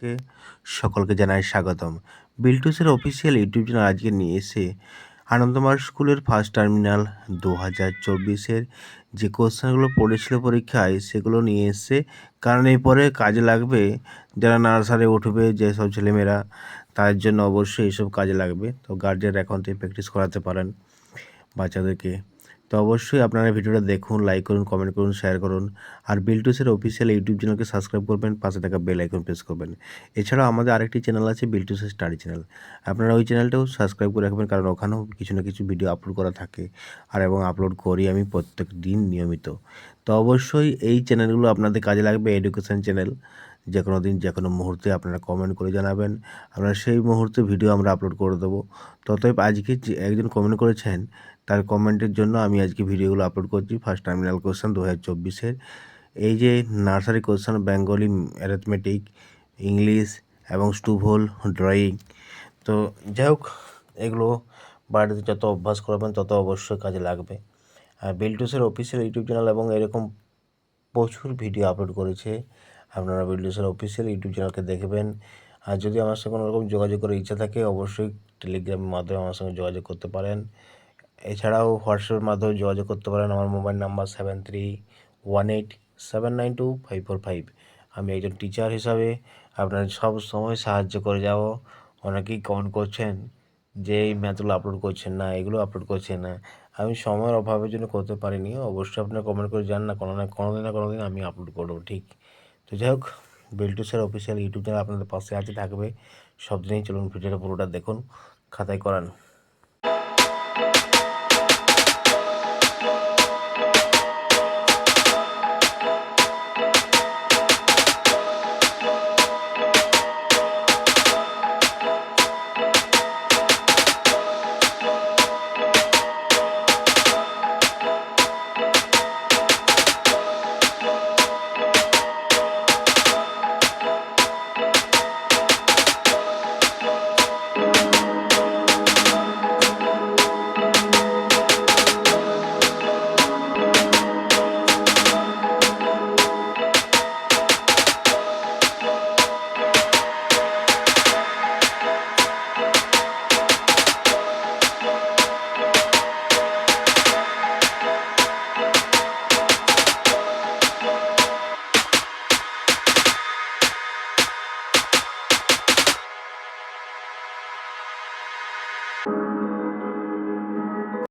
কে? সকলকে জানাই স্বাগতম। বিল্টুসের অফিসিয়াল ইউটিউব চ্যানেল আজকে নিয়ে এসে আনন্দমার স্কুলের ফার্স্ট টার্মিনাল দু হাজার চব্বিশের যে কোশ্চেনগুলো পড়েছিল পরীক্ষায়, সেগুলো নিয়ে এসছে কারণ এই পরে কাজে লাগবে, যারা নার্সারি উঠবে যেসব ছেলেমেয়েরা, তার জন্য অবশ্যই এসব কাজে লাগবে। তো গার্জেন এখন থেকে প্র্যাকটিস করাতে পারেন বাচ্চাদেরকে। তো অবশ্যই আপনারা ভিডিওটা দেখুন লাইক করুন কমেন্ট করুন শেয়ার করুন। আর বিল্টুসের অফিসিয়াল ইউটিউব চ্যানেলকে সাবস্ক্রাইব করবেন, পাশে থাকা বেল আইকন প্রেস করবেন। এছাড়াও আমাদের আরেকটি চ্যানেল আছে বিল্টুসের স্টাডি চ্যানেল আপনারা ওই চ্যানেলটাও সাবস্ক্রাইব করে রাখবেন, কারণ ওখানেও কিছু না কিছু ভিডিও আপলোড করা থাকে। আর এবং আপলোড করি আমি প্রত্যেক দিন নিয়মিত। তো অবশ্যই এই চ্যানেলগুলো আপনাদের কাজে লাগবে এডুকেশান চ্যানেল যে কোনো দিন যে কোনো মুহূর্তে আপনারা কমেন্ট করে জানাবেন। আমরা সেই মুহূর্তে ভিডিও আমরা আপলোড করে দেবো। ততএব আজকে যে একজন কমেন্ট করেছেন, তার কমেন্টের জন্য আমি আজকে ভিডিওগুলো আপলোড করছি। ফার্স্ট টার্মিনাল কোশ্চেন দু হাজার চব্বিশের। এই যে nursery question Bengali arithmetic English এবং স্টুভোল ড্রয়িং তো যাই হোক, এগুলো বাড়িতে যত অভ্যাস করবেন, তত অবশ্যই কাজে লাগবে। আর বিল্টুসের অফিসিয়াল ইউটিউব চ্যানেল এবং এরকম প্রচুর ভিডিও আপলোড করেছে। আপনারা বিল্ডুসের অফিসিয়াল ইউটিউব চ্যানেলকে দেখবেন। আর যদি আমার সঙ্গে কোনো রকম যোগাযোগ করার ইচ্ছা থাকে, অবশ্যই টেলিগ্রামের মাধ্যমে আমার সঙ্গে যোগাযোগ করতে পারেন। এছাড়াও হোয়াটসঅ্যাপের মাধ্যমে যোগাযোগ করতে পারেন। আমার mobile number seven three one eight seven nine two five four five আমি একজন টিচার হিসাবে আপনার সব সময় সাহায্য করে যাব। অনেকেই কমেন্ট করছেন যে, এই ম্যাথগুলো আপলোড করছেন না, এগুলো আপলোড করছেন না। আমি সময়ের অভাবের জন্য করতে পারিনি। অবশ্যই আপনারা কমেন্ট করে জান না। কোনো না, কোনো দিন না কোনো দিন আমি আপলোড করব, ঠিক? তো যাই হোক বেল্টুসের অফিসিয়াল ইউটিউব চ্যানেল আপনাদের পাশে আছে, থাকবে। সব দিনেই চলুন ভিডিওটা পুরোটা দেখুন, খাতায় করান।